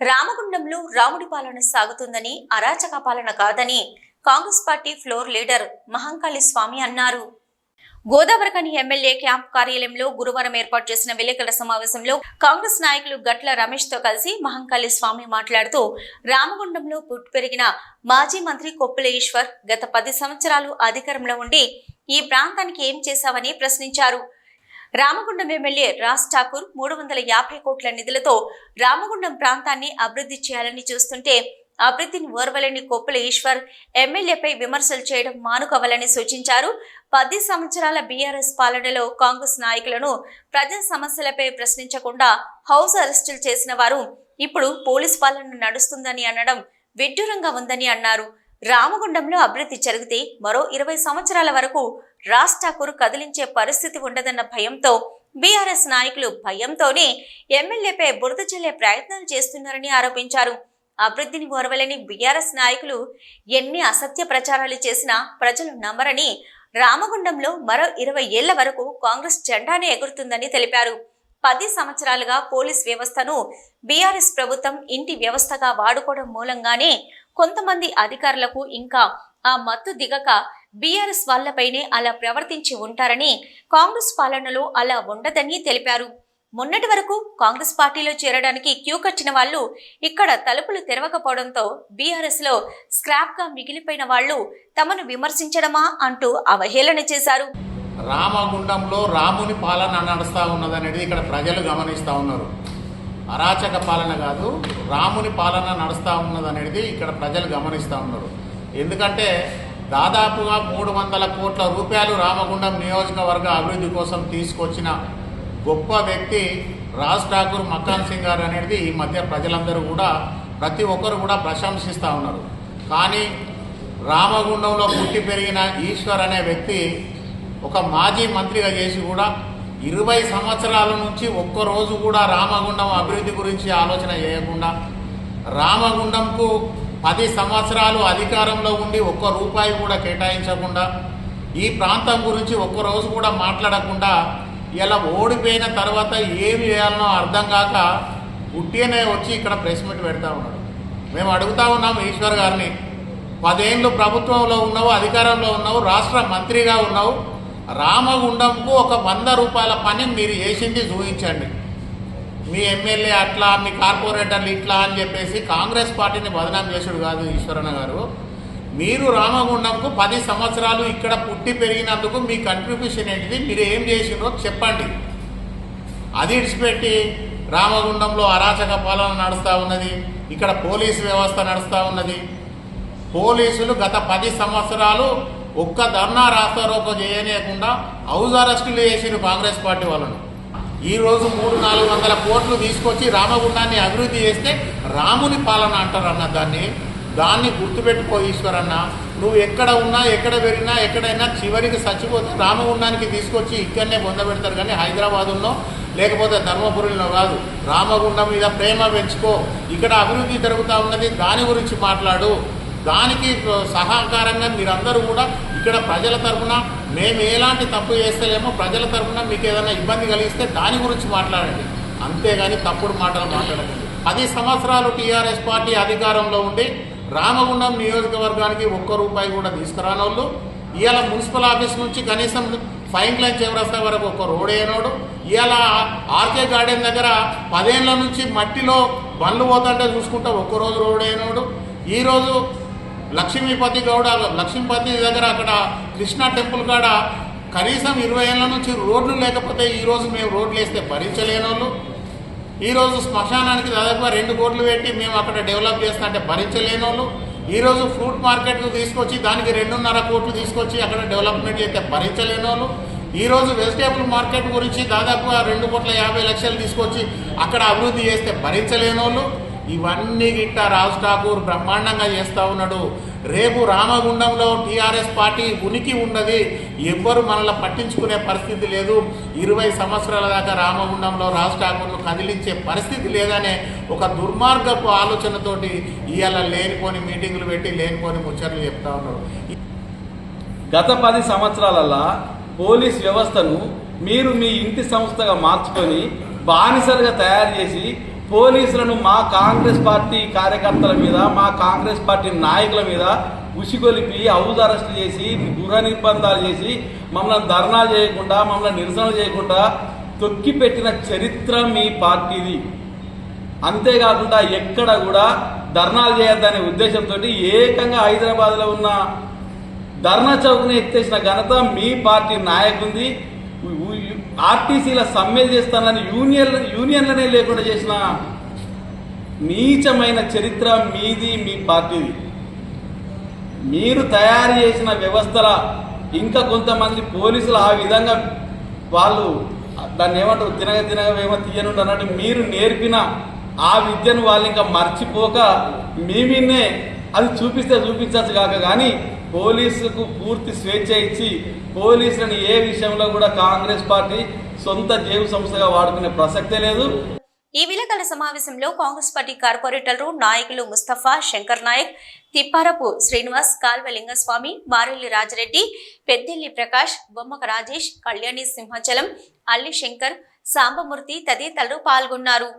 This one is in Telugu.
రామగుండంలో రాముడి పాలన సాగుతుందని అరాచక పాలన కాదని Congress party floor leader Mahankali Swamy అన్నారు. గోదావరికని ఎమ్మెల్యే క్యాంప్ కార్యాలయంలో గురువారం ఏర్పాటు చేసిన విలేకరుల సమావేశంలో కాంగ్రెస్ నాయకులు గట్ల రమేష్తో కలిసి మహంకాళి స్వామి మాట్లాడుతూ రామగుండంలో పుట్టి పెరిగిన మాజీ మంత్రి కొప్పుల ఈశ్వర్ గత పది సంవత్సరాలు అధికారంలో ఉండి ఈ ప్రాంతానికి ఏం చేశావని ప్రశ్నించారు. రామగుండం ఎమ్మెల్యే రాజ్ ఠాకూర్ మూడు వందల యాభై కోట్ల నిధులతో రామగుండం ప్రాంతాన్ని అభివృద్ధి చేయాలని చూస్తుంటే అభివృద్ధిని ఓర్వలేని కొప్పుల ఈశ్వర్ ఎమ్మెల్యేపై విమర్శలు చేయడం మానుకోవాలని సూచించారు. పది సంవత్సరాల బీఆర్ఎస్ పాలనలో కాంగ్రెస్ నాయకులను ప్రజా సమస్యలపై ప్రశ్నించకుండా హౌస్ అరెస్టులు చేసిన వారు ఇప్పుడు పోలీస్ పాలన నడుస్తుందని అనడం విడ్డూరంగా ఉందని అన్నారు. రామగుండంలో అభివృద్ధి జరిగితే మరో ఇరవై సంవత్సరాల వరకు రాజ్ ఠాకూర్ కదిలించే పరిస్థితి ఉండదన్న భయంతో బీఆర్ఎస్ నాయకులు భయంతోనే ఎమ్మెల్యేపై బురద చల్లే ప్రయత్నాలు చేస్తున్నారని ఆరోపించారు. అభివృద్ధిని ఓర్వలేని బీఆర్ఎస్ నాయకులు ఎన్ని అసత్య ప్రచారాలు చేసినా ప్రజలు నమ్మరని రామగుండంలో మరో ఇరవై ఏళ్ళ వరకు కాంగ్రెస్ జెండానే ఎగురుతుందని తెలిపారు. పది సంవత్సరాలుగా పోలీస్ వ్యవస్థను బీఆర్ఎస్ ప్రభుత్వం ఇంటి వ్యవస్థగా వాడుకోవడం మూలంగానే కొంతమంది అధికారులకు ఇంకా ఆ మత్తు దిగక బీఆర్ఎస్ వాళ్ళపైనే అలా ప్రవర్తించి ఉంటారని కాంగ్రెస్ పాలనలో అలా ఉండదని తెలిపారు. మొన్నటి వరకు కాంగ్రెస్ పార్టీలో చేరడానికి క్యూ కట్టిన వాళ్ళు ఇక్కడ తలుపులు తెరవకపోవడంతో బీఆర్ఎస్లో స్క్రాప్గా మిగిలిపోయిన వాళ్ళు తమను విమర్శించడమా అంటూ అవహేళన చేశారు. రామగుండంలో రాముని పాలన నడుస్తూ ఉన్నదనేది ఇక్కడ ప్రజలు గమనిస్తూ ఉన్నారు. అరాచక పాలన కాదు రాముని పాలన నడుస్తూ ఉన్నదనేది ఇక్కడ ప్రజలు గమనిస్తూ ఉన్నారు. ఎందుకంటే దాదాపుగా మూడు వందల కోట్ల రూపాయలు రామగుండం నియోజకవర్గ అభివృద్ధి కోసం తీసుకొచ్చిన గొప్ప వ్యక్తి రాజ్ ఠాకూర్ మక్కాన్ సింగ్ గారు అనేది ఈ మధ్య ప్రజలందరూ కూడా ప్రతి ఒక్కరు కూడా ప్రశంసిస్తూ ఉన్నారు. కానీ రామగుండంలో పుట్టి పెరిగిన ఈశ్వర్ అనే వ్యక్తి ఒక మాజీ మంత్రిగా చేసి కూడా ఇరవై సంవత్సరాల నుంచి ఒక్కరోజు కూడా రామగుండం అభివృద్ధి గురించి ఆలోచన చేయకుండా రామగుండంకు పది సంవత్సరాలు అధికారంలో ఉండి ఒక్క రూపాయి కూడా కేటాయించకుండా ఈ ప్రాంతం గురించి ఒక్కరోజు కూడా మాట్లాడకుండా ఇలా ఓడిపోయిన తర్వాత ఏమి చేయాలనో అర్థం కాక ఉట్టినే వచ్చి ఇక్కడ ప్రెస్ మీట్ పెడతా ఉన్నాడు. మేము అడుగుతా ఉన్నాం ఈశ్వర్ గారిని పదేళ్ళు ప్రభుత్వంలో ఉన్నావు అధికారంలో ఉన్నావు రాష్ట్ర మంత్రిగా ఉన్నావు రామగుండంకు ఒక వంద రూపాయల పని మీరు చేసింది చూపించండి. మీ ఎమ్మెల్యే అట్లా మీ కార్పొరేటర్లు ఇట్లా అని చెప్పేసి కాంగ్రెస్ పార్టీని బదనాం చేసుడు కాదు ఈశ్వరన్న గారు. మీరు రామగుండంకు పది సంవత్సరాలు ఇక్కడ పుట్టి పెరిగినందుకు మీ కంట్రిబ్యూషన్ ఏంటిది? మీరు ఏం చేసిండ్రో చెప్పండి. అది ఇడిచిపెట్టి రామగుండంలో అరాచక పాలన నడుస్తూ ఉన్నది ఇక్కడ పోలీసు వ్యవస్థ నడుస్తూ ఉన్నది. పోలీసులు గత పది సంవత్సరాలు ఒక్క ధర్నా రాస్తారోకో చేయనీయకుండా హౌస్ అరెస్టులు చేసిరు కాంగ్రెస్ పార్టీ వాళ్ళను. ఈరోజు మూడు నాలుగు వందల కోట్లు తీసుకొచ్చి రామగుండాన్ని అభివృద్ధి చేస్తే రాముని పాలన అంటారన్న దాన్ని దాన్ని గుర్తుపెట్టుకో ఈశ్వరన్న. నువ్వు ఎక్కడ ఉన్నా ఎక్కడ పెరిగినా ఎక్కడైనా చివరికి చచ్చిపోతే రామగుండానికి తీసుకొచ్చి ఇక్కడనే పొందబెడతారు కానీ హైదరాబాదులో లేకపోతే ధర్మపురిలో కాదు. రామగుండం మీద ప్రేమ పెంచుకో. ఇక్కడ అభివృద్ధి జరుగుతూ ఉన్నది దాని గురించి మాట్లాడు. దానికి సహకారంగా మీరందరూ కూడా ఇక్కడ ప్రజల తరఫున మేము ఎలాంటి తప్పు చేస్తలేమో ప్రజల తరఫున మీకు ఏదైనా ఇబ్బంది కలిగిస్తే దాని గురించి మాట్లాడండి. అంతేగాని తప్పుడు మాటలు మాట్లాడకండి. పది సంవత్సరాలు టీఆర్ఎస్ పార్టీ అధికారంలో ఉండి రామగుండం నియోజకవర్గానికి ఒక్క రూపాయి కూడా తీసుకురాని వాళ్ళు ఇవాళ మున్సిపల్ ఆఫీస్ నుంచి కనీసం ఫైన్ లైన్ చివరస్తా వరకు ఒక రోడ్ అయినోడు ఇవాళ ఆర్కే గార్డెన్ దగ్గర పదేళ్ళ నుంచి మట్టిలో బండ్లు పోతుంటే చూసుకుంటా ఒక్కరోజు రోడ్ అయినోడు ఈరోజు లక్ష్మీపతి గౌడ లక్ష్మీపతి దగ్గర అక్కడ కృష్ణా టెంపుల్ కాడ కనీసం ఇరవై ఏళ్ళ నుంచి రోడ్లు లేకపోతే ఈరోజు మేము రోడ్లు వేస్తే భరించలేని వాళ్ళు. ఈరోజు శ్మశానానికి దాదాపుగా రెండు కోట్లు పెట్టి మేము అక్కడ డెవలప్ చేస్తా అంటే భరించలేని వాళ్ళు. ఈరోజు ఫ్రూట్ మార్కెట్లు తీసుకొచ్చి దానికి రెండున్నర కోట్లు తీసుకొచ్చి అక్కడ డెవలప్మెంట్ చేస్తే భరించలేని వాళ్ళు. ఈరోజు వెజిటేబుల్ మార్కెట్ గురించి దాదాపుగా రెండు కోట్ల యాభై లక్షలు తీసుకొచ్చి అక్కడ అభివృద్ధి చేస్తే భరించలేని వాళ్ళు. ఇవన్నీ గిట్ట రాజ్ ఠాకూర్ బ్రహ్మాండంగా చేస్తూ ఉన్నాడు. రేపు రామగుండంలో టీఆర్ఎస్ పార్టీ ఉనికి ఉన్నది. ఎవ్వరు మనల్ని పట్టించుకునే పరిస్థితి లేదు. ఇరవై సంవత్సరాల దాకా రామగుండంలో రాజ్ ఠాకూర్ను కదిలించే పరిస్థితి లేదనే ఒక దుర్మార్గపు ఆలోచనతోటి ఇవాళ లేనిపోని మీటింగులు పెట్టి లేనిపోని ముచ్చట్లు చెప్తా ఉన్నాడు. గత పది సంవత్సరాలలో పోలీస్ వ్యవస్థను మీరు మీ ఇంటి సంస్థగా మార్చుకొని బానిసలుగా తయారు చేసి పోలీసులను మా కాంగ్రెస్ పార్టీ కార్యకర్తల మీద మా కాంగ్రెస్ పార్టీ నాయకుల మీద ఉసిగొలిపి హౌస్ అరెస్ట్ చేసి గృహ నిర్బంధాలు చేసి మమ్మల్ని ధర్నాలు చేయకుండా మమ్మల్ని నిరసనలు చేయకుండా తొక్కి పెట్టిన చరిత్ర మీ పార్టీది. అంతేకాకుండా ఎక్కడ కూడా ధర్నాలు చేయొద్దనే ఉద్దేశంతో ఏకంగా హైదరాబాద్లో ఉన్న ధర్నా చౌక్ని ఎత్తేసిన ఘనత మీ పార్టీ నాయకుంది ఆర్టీసీల సమ్మెలు చేస్తానని యూనియన్ యూనియన్లనే లేకుండా చేసిన నీచమైన చరిత్ర మీది మీ పార్టీది. మీరు తయారు చేసిన వ్యవస్థల ఇంకా కొంతమంది పోలీసులు ఆ విధంగా వాళ్ళు దాన్ని ఏమంటారు తినగ తినగ ఏమో తీయనుండి అన్నట్టు మీరు నేర్పిన ఆ విద్యను వాళ్ళు ఇంకా మర్చిపోక మీ అది చూపిస్తే చూపించచ్చు కాక కానీ పోలీసులకు పూర్తి స్వేచ్ఛ ఇచ్చి పోలీసులను ఏ విషయంలో కూడా కాంగ్రెస్ పార్టీ సొంత జేబు సంస్థగా వాడుకునే ప్రసక్తే లేదు. ఈ విలేకరుల సమావేశంలో కాంగ్రెస్ పార్టీ కార్పొరేటర్లు నాయకులు ముస్తఫా శంకర్ నాయక్ తిప్పారపు శ్రీనివాస్ కాల్వ లింగస్వామి మారెల్లి రాజరెడ్డి పెద్దెల్లి ప్రకాష్ బొమ్మక రాజేష్ కళ్యాణి సింహాచలం అల్లి శంకర్ సాంబమూర్తి తదితరులు పాల్గొన్నారు.